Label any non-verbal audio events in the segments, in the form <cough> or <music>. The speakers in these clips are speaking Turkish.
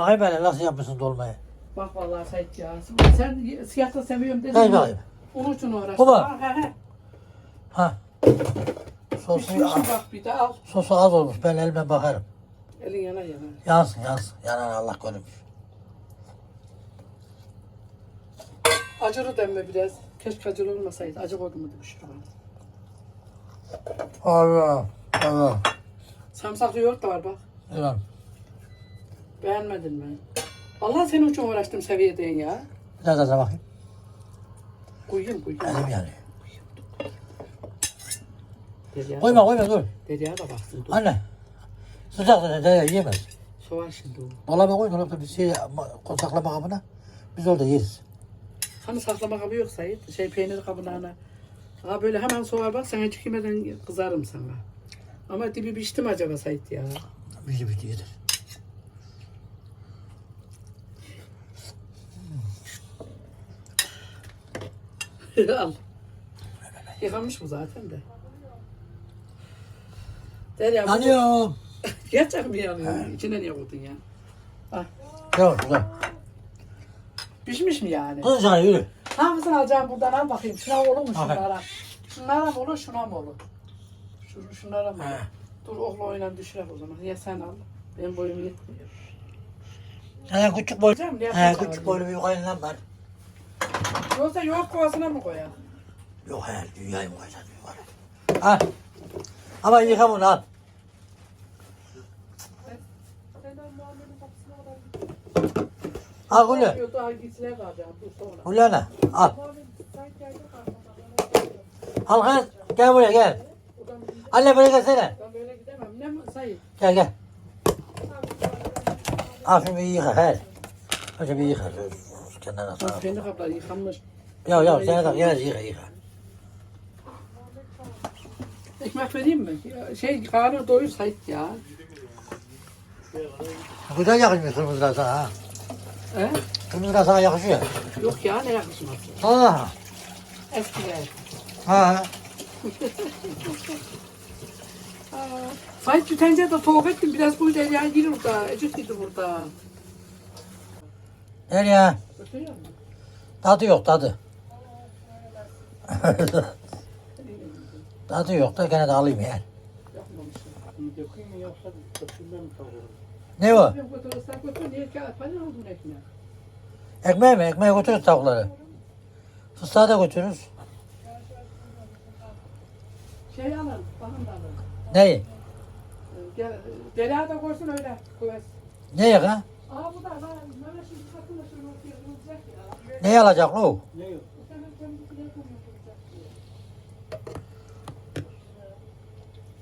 Bakayım hele nasıl yapmışsın dolmayı. Bak vallahi Sait ya. Sen siyah da seviyorum dedin. Gel bakayım. Onun için uğraştım. Baba. Ha, he, he. Ha. Sosu, Pişmiş bak bir de al. sosu az olmuş. Ben elime bakarım. Elin yana yana. Yansın yansın. Yanan Allah görmüş. Acılı demme biraz. Keşke acılı olmasaydı. Acı koydum mu demiş. Allah. Allah. Samsaklı yoğurt da var bak. Evet. Beğenmedin mi? Allah senin için uğraştım seviyeden ya. Biraz daha bakayım. Koyayım koyayım. Elim yanıyor. Derya, Koyma koyma dur. Derya da baksın. Dur. Anne. Sıcak da de yiyemez. Soğan şimdi o. Dolaba koy dolapta bir şey ma- saklama kabına. Biz orada yeriz. Hani saklama kabı yok Sait. Şey peynir kabına ana. Ha böyle hemen soğar bak sana hiç yemeden kızarım sana. Ama dibi pişti mi acaba Sait ya? Bir şey yedir. Al. Yıkanmış mı zaten de? Derya bu- Yanıyorum. <laughs> Gerçek mi yanıyor? İçine niye koydun ya? Yok güzel. Pişmiş mi yani? Kız sana yürü. Hangisini alacağım buradan al bakayım. Şuna olur mu Aferin. şunlara? Şunlara mı olur şuna mı olur? Şu, şunlara mı olur? He. Dur oğlu oynan düşürek o zaman. Ya sen al. Benim boyum yetmiyor. Sen küçük boy. Hocam ne He yapacağım? küçük boylu bir yukarıdan var. Yoksa yoğurt kovasına mı koyalım? Yok hayır dünyayı mı koyacaksın yukarı? Al. Ama yıka bunu al. Al Gülü. Gülü ana. Al. Al kız. Gel buraya gel. Anne buraya gelsene. Ne. Gel gel. Al şunu bir yıka her. Önce bir yıka. Kenara Bak sağ. peynir kapları yıkanmış. Ya ya sen de gel yıka yıka. Ekmek vereyim mi? Ya, Şey karnı doyur Sait ya. Güzel yakışmış kırmızı sana ha. He? Kırmızı sana yakışıyor. Yok ya ne yakışması. Allah. Eskiler. Ha. Sait bir tencere de soğuk ettim. Biraz bu ya yine burada. Ecik dedi burada. Musun? Tadı yok tadı. tadı yok da gene de alayım yani. Ne o? Ekmeği mi? Ekmeği götürürüz tavukları. Fıstığı da götürürüz. Şey alın. Bakın da alın. Neyi? Derya da koysun öyle. Koyasın. Ne ya ha? Aa bu da. Mehmet şimdi koyacak ya. Neyi alacak? Bu.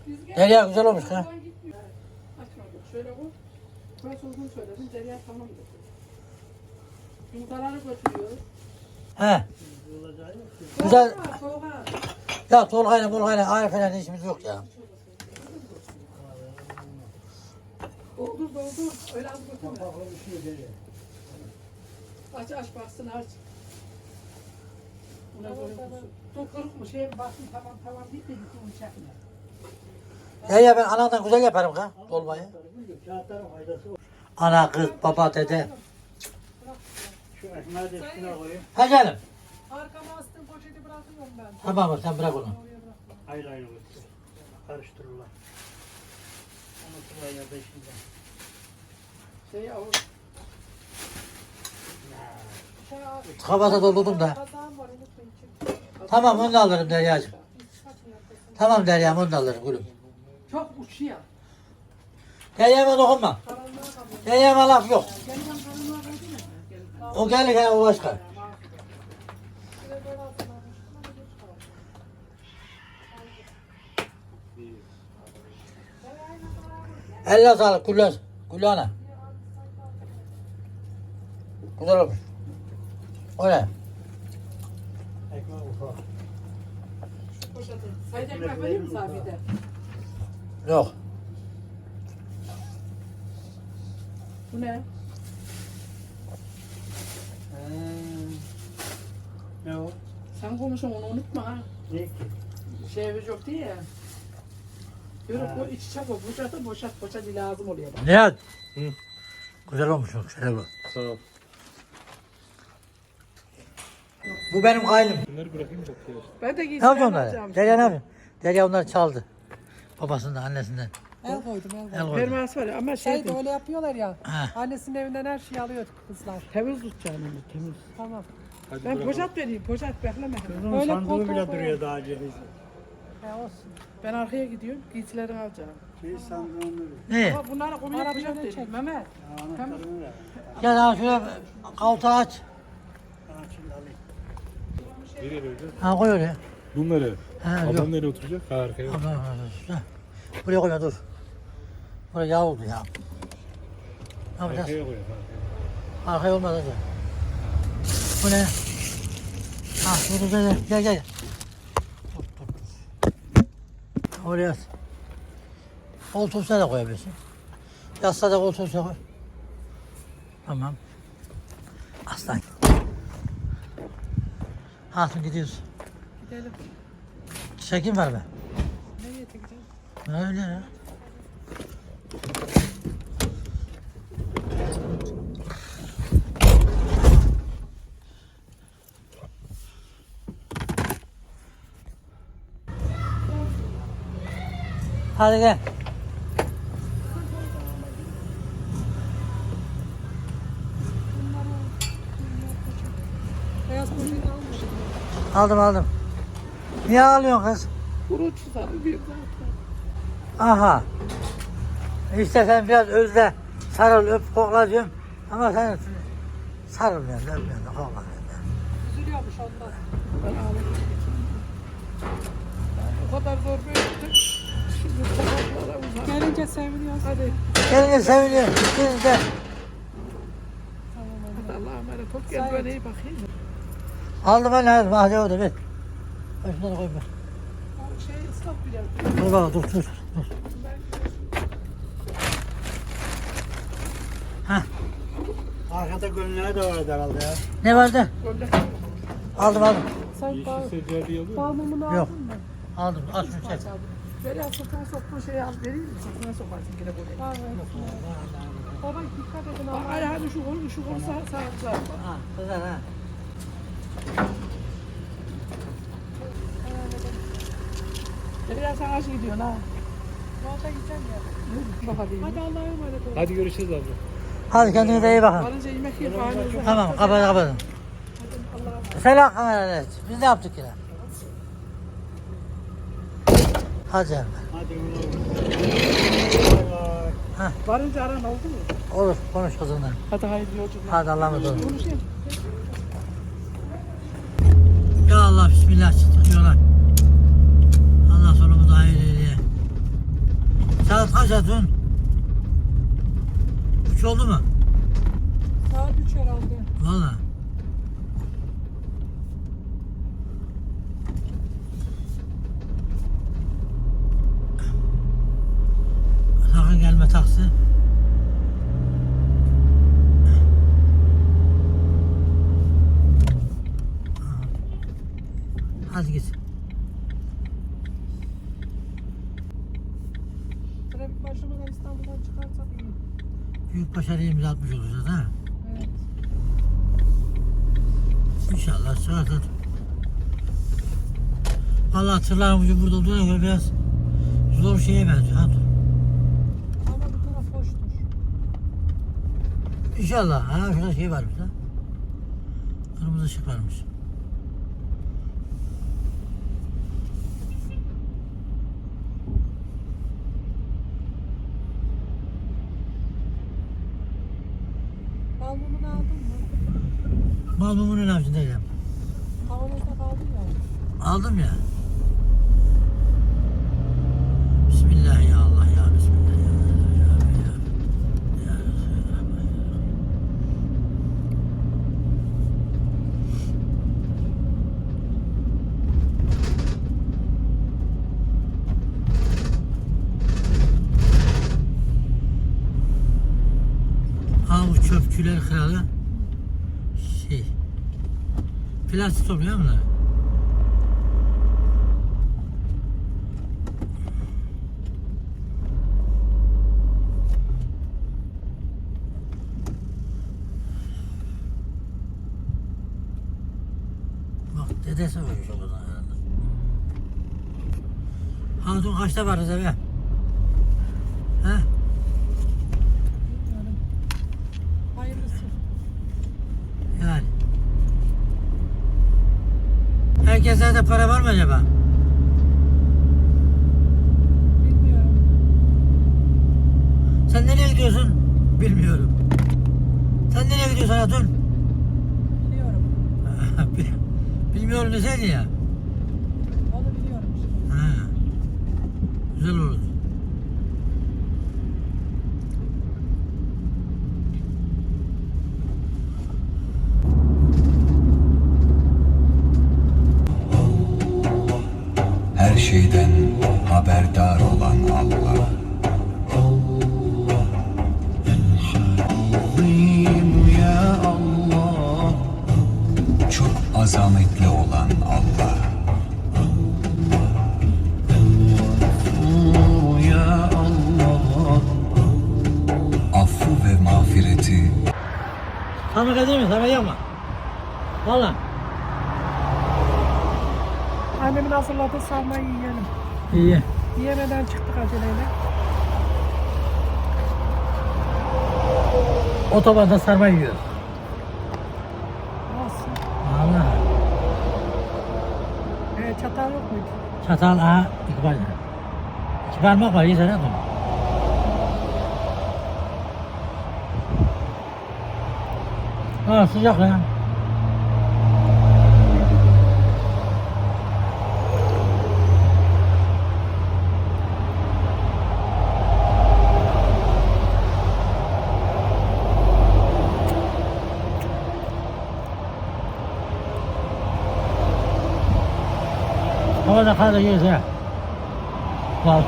Biz gel- Derya güzel olmuş ha. Ben. Şöyle koy. Burası uzun söyledim. Derya tamam dedi. Yumurtaları götürüyoruz. He. Güzel. Ya Tolga'yla Molga'yla Arif falan işimiz yok ya. Doldur doldur. Öyle az götürme. Aç aç baksın aç. Buna böyle kusun. Dur mı? Şey baksın tamam tamam bitti gitti bunu çekme. Ya ya ben anamdan güzel yaparım ha dolmayı. Ana kız baba dede. Şu ekmeği de üstüne koyayım. Ha canım. Arkama astım poşeti bırakıyorum ben. Tamam sen bırak onu. Ayrı koyayım. Karıştırırlar. Şimdi. Şey o Kafada doldurdum da. Tamam onu da alırım Derya'cığım. Tamam Derya'm onu da alırım gülüm. çok uçuyor. Derya'ma dokunma. Derya'ma laf yok. O gelir o başka. Elle sağlık Güller. Güller ana. Güzel olmuş. O ne? Ekmek ufak. Sayın ekmek vereyim mi? Yok. Bu ne? Ee, ne o? Sen konuşun onu unutma ha. Ne ki? Şey yok diye ya. Yürü bu iç içe bu. Boşalt boşalt boşalt lazım oluyor bak. Nihat. Güzel olmuş çok şöyle bu. Sağ ol. Bu benim kaynım. Bunları bırakayım da kıyar. Ben de Ne giysiler yapıyor onları? alacağım. Derya ne yapıyor? Derya onları çaldı. Babasından, annesinden. El koydum el El koydum. koydu. Perması var ya, ama şey Şey de değil, öyle yapıyorlar ya. Ha. Annesinin evinden her şeyi alıyor kızlar. temiz tutacağım onu temiz. Tamam. Hadi Ben bırakalım. poşet vereyim, poşet bekleme. Kızın Öyle sandığı koltuğa bile koyalım. duruyor daha ceviz. He olsun. Ben arkaya gidiyorum, giysileri alacağım. Şey sandığını ver. Ne? Ama bunları öne vereyim. çek. Mehmet. Anahtarını ver. Gel ha şöyle koltuğu aç. Alayım. Nereye vereceğiz? Ha koy oraya. Bunları. Ha, yok. Adam nereye oturacak? Ha, arkaya. Aman, aman. Buraya koyma dur. Buraya yağ oldu ya. Ne yapacağız? Arkaya koy. ha. Arkaya olmaz hadi. Bu ne? Ha dur dur gel gel gel. Dur dur dur. Oraya üstüne de koyabilirsin. Yastığa da üstüne koy. Tamam. Aslan. Hatun gidiyoruz. Gidelim. Çekim var mı? Nereye çekeceğiz? Öyle ya. Hadi gel. Beyaz poşeti almıştım. Aldım aldım. Niye ağlıyorsun kız? Kurucu sarı bir Aha. İşte sen biraz özle, sarıl, öp, kokla diyorum. Ama sen sarılmıyorsun, öpmüyorsun, koklamıyorsun. Üzülüyormuş ondan. Ben ağladım. O kadar zor büyüttüm. Gelince seviniyoruz. Hadi. Gelin seviniyor, biz de. Hadi Allah'a emanet ol. Gel böyle iyi bakayım. Aldım ben lazım, hadi orada ver. Ben şunları koy ver. O şey ıslak biraz. Dur baba, dur, dur, dur. Arkada gönüllere de vardı herhalde ya. Ne vardı? Böyle. Aldım, aldım. Sen bal, Yeşil seccadiye alıyor musun? bal mumunu Yok. aldın mı? Aldım, al şunu çek. Böyle sırtına soktuğun şeyi al vereyim mi? Sırtına sokarsın yine buraya. Var evet. Baba dikkat edin ama. Ay hadi şu kol, şu kol sağ sağ sağ. Ha, güzel ha. Nereye sen aç gidiyorsun ha? Yolda gideceğim ya. Hadi. Hadi Allah'a emanet ol. Hadi görüşürüz abla. Hadi kendinize iyi bakın. Varınca yemek yiyip aynı Tamam, kapat, kapatın. Selam kamerayla. Biz ne yaptık yine? Hadi canım. Hadi bay. Varınca aran oldu mu? Olur, konuş kızınla. Hadi hayırlı yolculuklar. Hadi Allah'a emanet olun. Ya Allah bismillah çıktık yola. Allah sonumuzu hayır eyle. Saat kaç atın? Üç oldu mu? Saat 3 herhalde. Valla. Taksi. Hadi git. Trafik başlamadan İstanbul'dan çıkarsak iyi. Büyük başarıya imza atmış olacağız ha. Evet. İnşallah çıkartır. Valla tırların ucu burada olduğuna göre biraz zor şeye benziyor. Ha, dur. Ama bu taraf hoştur. İnşallah. Ha şurada şey varmış da. Kırmızı ışık varmış. Bal mumunu aldın mı? Mal mumunun avcındayım. Kavanozda kaldı ya. Aldım ya. Bismillah Türküler Kralı şey plastik oluyor mu? Bak dedesi ölmüş o kadar herhalde. Hanım kaçta varız eve? Herkese de para var mı acaba? Bilmiyorum. Sen nereye gidiyorsun? Bilmiyorum. Sen nereye gidiyorsun Hatun? Biliyorum. <laughs> Bilmiyorum deseydin ya. Onu biliyorum işte. Ha. Güzel olurdu. Haberdar olan Allah. Ya Allah. Çok azametli olan Allah. Ya Allah. Affı ve mağfireti Sana kadar mı? Sana yapma. Valla. Annemin hazırladığı sarmayı yiyelim. İyi. Yiyemeden çıktık aceleyle. Otobanda sarma yiyoruz. Olsun. Valla. Ee, çatal yok muydu? Çatal aha iki parmak. İki parmak var yeter ha. Ha sıcak ya. Havada kar da yiyoruz ha. Vallahi.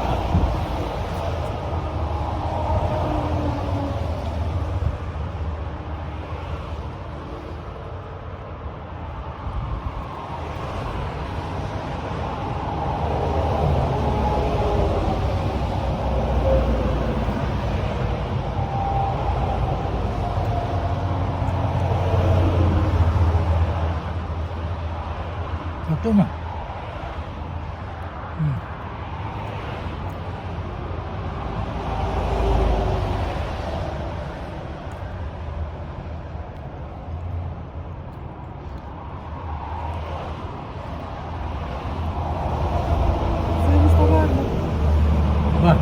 Tuttun mu? Suyumuz da var mı? Bak.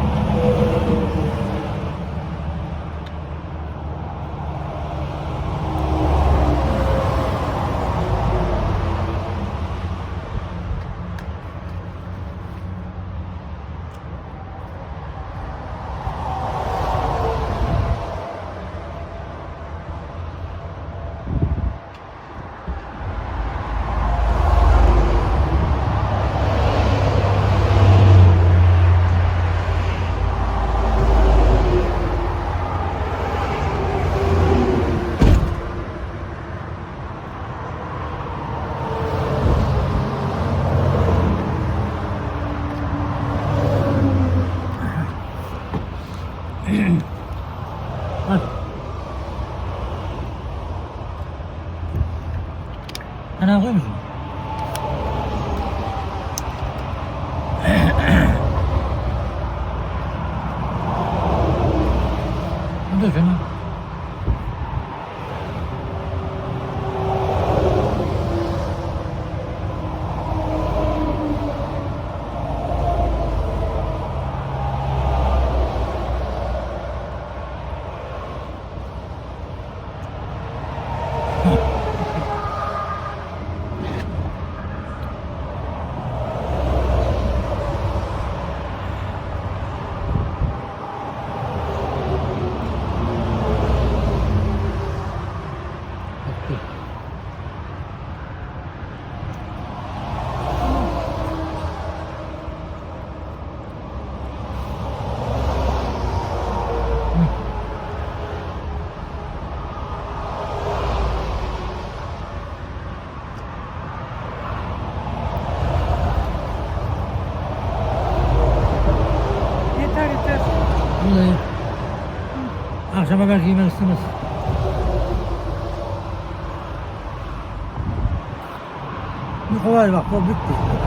Bak. Ana koy musun? Dur şunu. Dur. Yeter yeter. Buradayım. Akşama belki istemez. Bir kolay bak bitti. Her